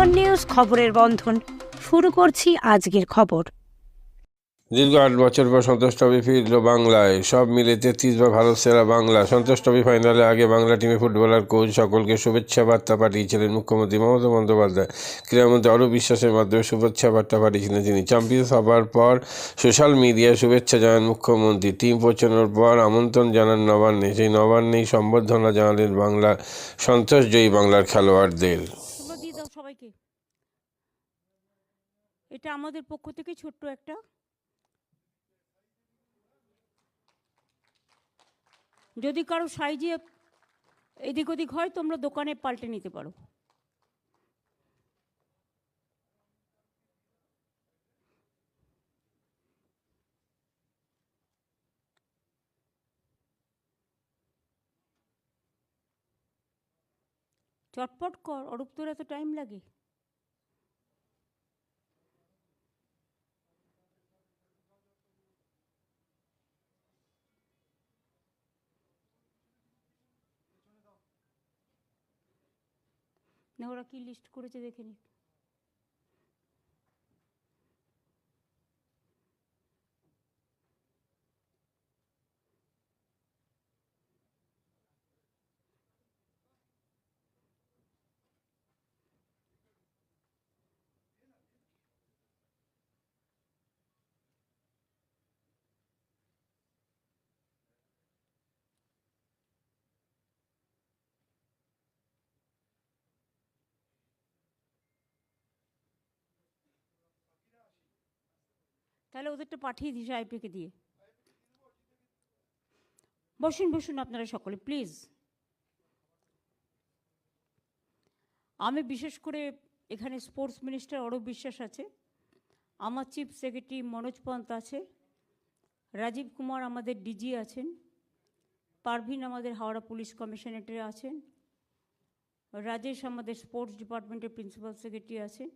জীবন news খবরের বন্ধন। শুরু করছি আজকের খবর। দীর্ঘ আট বছর পর সন্তোষ ট্রফি ফিরল বাংলায়। সব মিলে তেত্রিশ বার ভারত সেরা বাংলা। সন্তোষ ট্রফি ফাইনালে আগে বাংলা টিমে ফুটবলার, কোচ সকলকে শুভেচ্ছা বার্তা পাঠিয়েছিলেন মুখ্যমন্ত্রী মমতা বন্দ্যোপাধ্যায়। ক্রীড়ামন্ত্রী অরূপ বিশ্বাসের মাধ্যমে শুভেচ্ছা বার্তা পাঠিয়েছিলেন তিনি। চ্যাম্পিয়ন্স হবার পর সোশ্যাল মিডিয়ায় শুভেচ্ছা জানান মুখ্যমন্ত্রী। টিম পৌঁছানোর পর আমন্ত্রণ জানান নবান্নে। সেই নবান্নেই সম্বর্ধনা জানালেন বাংলা সন্তোষজয়ী বাংলার খেলোয়াড়দের তোমরা দিয়ে দাও সবাইকে এটা আমাদের পক্ষ থেকে ছোট্ট একটা যদি কারও সাইজে এদিক ওদিক হয়, তোমরা দোকানে পাল্টে নিতে পারো। চটপট কর, অরূপ, তোর এত টাইম লাগে? না ওরা কি লিস্ট করেছে দেখে নি? তাহলে ওদেরটা পাঠিয়ে দিস আইপিকে দিয়ে। বসুন বসুন আপনারা সকলে, প্লিজ। আমি বিশেষ করে এখানে স্পোর্টস মিনিস্টার অরূপ বিশ্বাস আছে, আমার চিফ সেক্রেটারি মনোজ পন্ত আছে, রাজীব কুমার আমাদের ডিজি আছেন, পারভিন আমাদের হাওড়া পুলিশ কমিশনারেটে আছেন, রাজেশ আমাদের স্পোর্টস ডিপার্টমেন্টের প্রিন্সিপাল সেক্রেটারি আছেন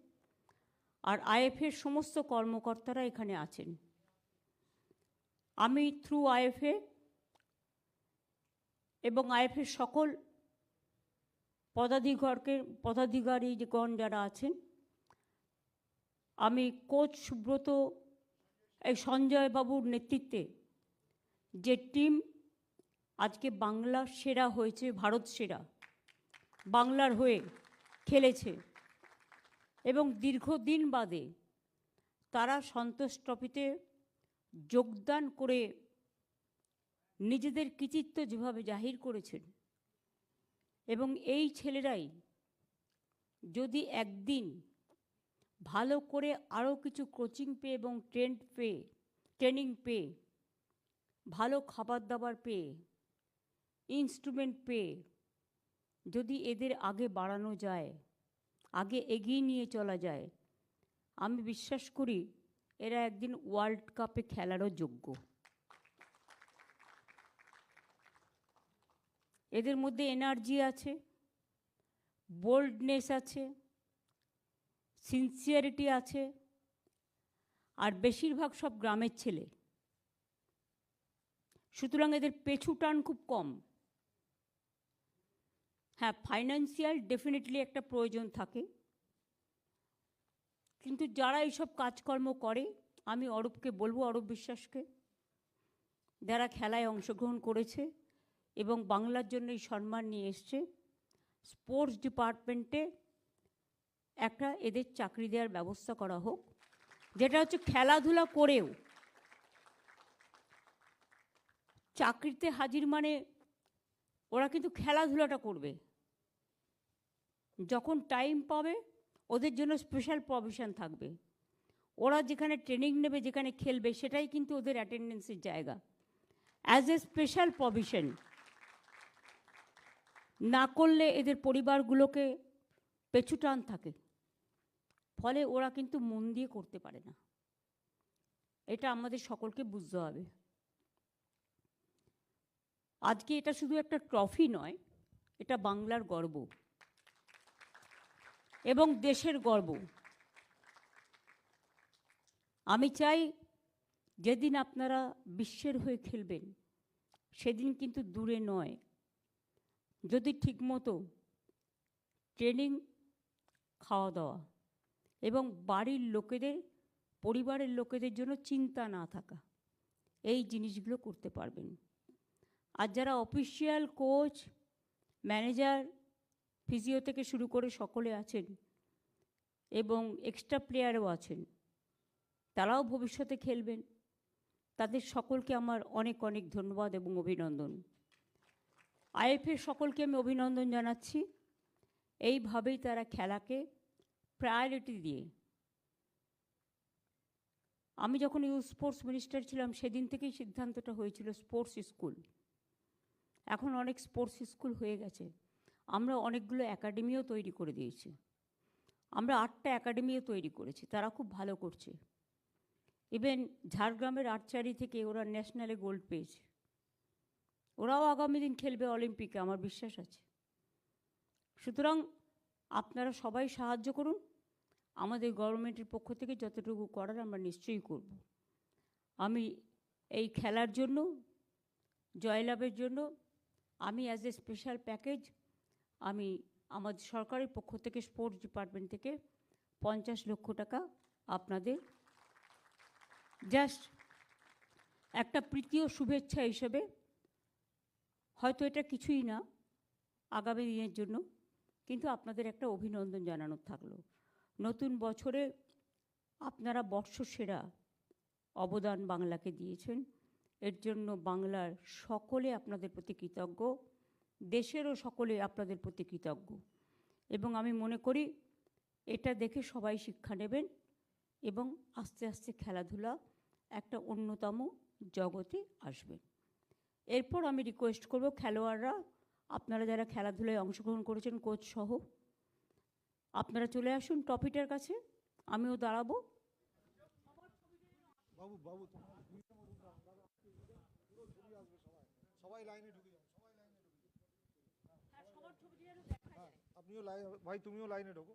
আর আইএফের সমস্ত কর্মকর্তারা এখানে আছেন। আমি থ্রু আইএফএ এবং আইএফের সকল পদাধিকারকে পদাধিকারী পদাধিকারীগণ যারা আছেন, আমি কোচ সুব্রত, এই সঞ্জয় বাবুর নেতৃত্বে যে টিম আজকে বাংলা সেরা হয়েছে, ভারত সেরা, বাংলার হয়ে খেলেছে। এবং দীর্ঘদিন বাদে তারা সন্তোষ ট্রফিতে যোগদান করে নিজেদের কৃতিত্ব যেভাবে জাহির করেছেন। এবং এই ছেলেরাই যদি একদিন ভালো করে আরও কিছু কোচিং পেয়ে এবং ট্রেন্ড পেয়ে ট্রেনিং পেয়ে, ভালো খাবার দাবার পেয়ে ইনস্ট্রুমেন্ট পেয়ে যদি এদের আগে বাড়ানো যায় আগে এগিয়ে নিয়ে চলা যায়। আমি বিশ্বাস করি, এরা একদিন ওয়ার্ল্ড কাপে খেলারও যোগ্য। এদের মধ্যে এনার্জি আছে বোল্ডনেস আছে সিনসিয়ারিটি আছে, আর বেশিরভাগ সব গ্রামের ছেলে। সুতরাং এদের পেছু টান খুব কম। হ্যাঁ ফাইন্যান্সিয়াল ডেফিনেটলি একটা প্রয়োজন থাকে। কিন্তু যারা এইসব কাজকর্ম করে, আমি অরূপকে বলব, অরূপ বিশ্বাসকে, যারা খেলায় অংশগ্রহণ করেছে এবং বাংলার জন্য এই সম্মান নিয়ে এসছে স্পোর্টস ডিপার্টমেন্টে একটা এদের চাকরি দেওয়ার ব্যবস্থা করা হোক, যেটা হচ্ছে খেলাধুলা করেও চাকরিতে হাজির মানে ওরা কিন্তু খেলাধুলাটা করবে। যখন টাইম পাবে, ওদের জন্য স্পেশাল প্রভিশন থাকবে। ওরা যেখানে ট্রেনিং নেবে, যেখানে খেলবে, সেটাই কিন্তু ওদের অ্যাটেন্ডেন্সের জায়গা। অ্যাজ এ স্পেশাল প্রভিশন না করলে এদের পরিবারগুলোকে পেছুটান থাকে। ফলে ওরা কিন্তু মন দিয়ে করতে পারে না। এটা আমাদের সকলকে বুঝতে হবে। আজকে এটা শুধু একটা ট্রফি নয়, এটা বাংলার গর্ব। এবং দেশের গর্ব। আমি চাই যেদিন আপনারা বিশ্বের হয়ে খেলবেন, সেদিন কিন্তু দূরে নয়। যদি ঠিকমতো ট্রেনিং খাওয়া দাওয়া এবং বাড়ির লোকেদের, পরিবারের লোকেদের জন্য চিন্তা না থাকা, এই জিনিসগুলো করতে পারবেন। আর যারা অফিসিয়াল কোচ, ম্যানেজার ফিজিও থেকে শুরু করে সকলে আছেন এবং এক্সট্রা প্লেয়ারও আছেন। তারাও ভবিষ্যতে খেলবেন। তাদের সকলকে আমার অনেক অনেক ধন্যবাদ এবং অভিনন্দন। আইএফের সকলকে আমি অভিনন্দন জানাচ্ছি। এইভাবেই তারা খেলাকে প্রায়োরিটি দিয়ে। আমি যখন ইউথ স্পোর্টস মিনিস্টার ছিলাম, সেদিন থেকেই সিদ্ধান্তটা হয়েছিল স্পোর্টস স্কুল এখন অনেক স্পোর্টস স্কুল হয়ে গেছে। আমরা অনেকগুলো একাডেমিও তৈরি করে দিয়েছি। আমরা আটটা একাডেমিও তৈরি করেছি, তারা খুব ভালো করছে। ইভেন ঝাড়গ্রামের আর্চারি থেকে ওরা ন্যাশনালে গোল্ড পেয়েছে। ওরাও আগামী দিন খেলবে অলিম্পিকে, আমার বিশ্বাস আছে। সুতরাং আপনারা সবাই সাহায্য করুন। আমাদের গভর্নমেন্টের পক্ষ থেকে যতটুকু করার আমরা নিশ্চয়ই করব। আমি এই খেলার জন্য, জয়লাভের জন্য, আমি অ্যাজ এ স্পেশাল প্যাকেজ আমি আমাদের সরকারের পক্ষ থেকে স্পোর্টস ডিপার্টমেন্ট থেকে পঞ্চাশ লক্ষ টাকা আপনাদের জাস্ট একটা প্রীতি ও শুভেচ্ছা হিসেবে, হয়তো এটা কিছুই না আগামী দিনের জন্য, কিন্তু আপনাদের একটা অভিনন্দন জানানোর থাকল। নতুন বছরে আপনারা বর্ষসেরা অবদান বাংলাকে দিয়েছেন। এর জন্য বাংলার সকলে আপনাদের প্রতি কৃতজ্ঞ। দেশেরও সকলে আপনাদের প্রতি কৃতজ্ঞ। এবং আমি মনে করি এটা দেখে সবাই শিক্ষা নেবেন এবং আস্তে আস্তে খেলাধুলা একটা অন্যতম জগতে আসবে। এরপর আমি রিকোয়েস্ট করব খেলোয়াড়রা, আপনারা যারা খেলাধুলায় অংশগ্রহণ করেছেন কোচ সহ, আপনারা চলে আসুন টপিটার কাছে, আমিও দাঁড়াবো। সবাই লাইনে ঢুকে যাও সবাই লাইনে ঢুকে যাও হ্যাঁ আপনিও লাইন ভাই তুমিও লাইনে ঢোকো।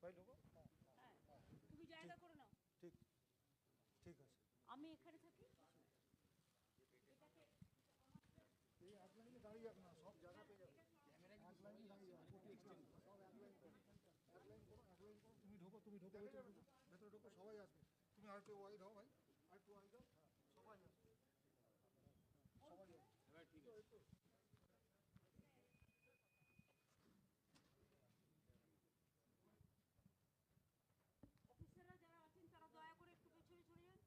ভাই ঢোকো। তুমি জায়গা করে নাও। ঠিক ঠিক আছে। আমি এখানে থাকি। এই এক লাইনে দাঁড়িয়ে যাক না সব জায়গা পেয়ে যাবে। এক লাইনে দাঁড়িয়ে যাও সব এক লাইন করো এক লাইন করো তুমি ঢোকো তুমি ঢোকো ভেতরে ঢোকো। ভেতরে ঢোকো সবাই আসবে। তুমি আরেকটু ওয়াইড হও ভাই। আরেকটু ওয়াইড হও সবাই আসবে সবাই আসবে অফিসাররা যারা আছেন তারা দয়া করে একটু পেছনে চলে যান